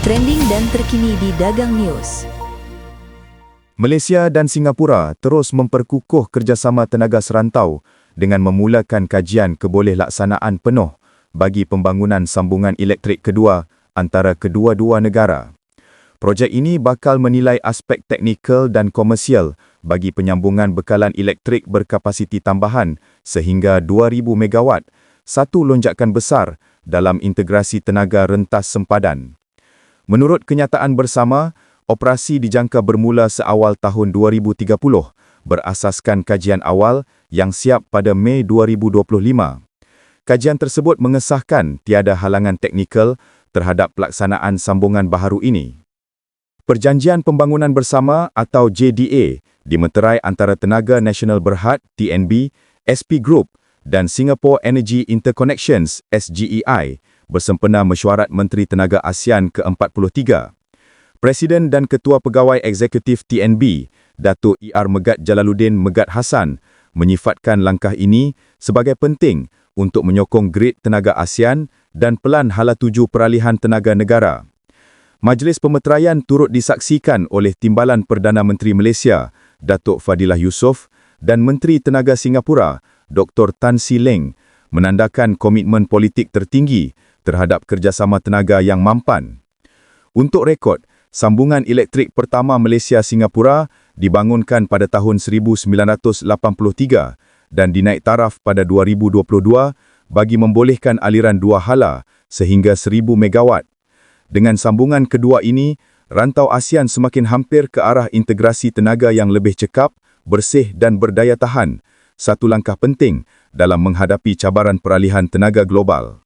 trending dan terkini di Dagang News. Malaysia dan Singapura terus memperkukuh kerjasama tenaga serantau dengan memulakan kajian kebolehaksanaan penuh bagi pembangunan sambungan elektrik kedua antara kedua-dua negara. Projek ini bakal menilai aspek teknikal dan komersial bagi penyambungan bekalan elektrik berkapasiti tambahan sehingga 2000 megawatt, satu lonjakan besar dalam integrasi tenaga rentas sempadan. Menurut kenyataan bersama, operasi dijangka bermula seawal tahun 2030 berasaskan kajian awal yang siap pada Mei 2025. Kajian tersebut mengesahkan tiada halangan teknikal terhadap pelaksanaan sambungan baharu ini. Perjanjian Pembangunan Bersama atau JDA dimeterai antara Tenaga Nasional Berhad TNB, SP Group dan Singapore Energy Interconnections SGEI bersempena mesyuarat Menteri Tenaga ASEAN ke-43. Presiden dan Ketua Pegawai Eksekutif TNB, Datuk ER Megat Jalaluddin Megat Hassan, menyifatkan langkah ini sebagai penting untuk menyokong grid tenaga ASEAN dan pelan hala tuju peralihan tenaga negara. Majlis pemeteraian turut disaksikan oleh Timbalan Perdana Menteri Malaysia, Datuk Fadilah Yusof dan Menteri Tenaga Singapura, Dr. Tan Si Leng, menandakan komitmen politik tertinggi terhadap kerjasama tenaga yang mampan. Untuk rekod, sambungan elektrik pertama Malaysia-Singapura dibangunkan pada tahun 1983 dan dinaik taraf pada 2022 bagi membolehkan aliran dua hala sehingga 1000 megawatt. Dengan sambungan kedua ini, rantau ASEAN semakin hampir ke arah integrasi tenaga yang lebih cekap, bersih dan berdaya tahan, satu langkah penting dalam menghadapi cabaran peralihan tenaga global.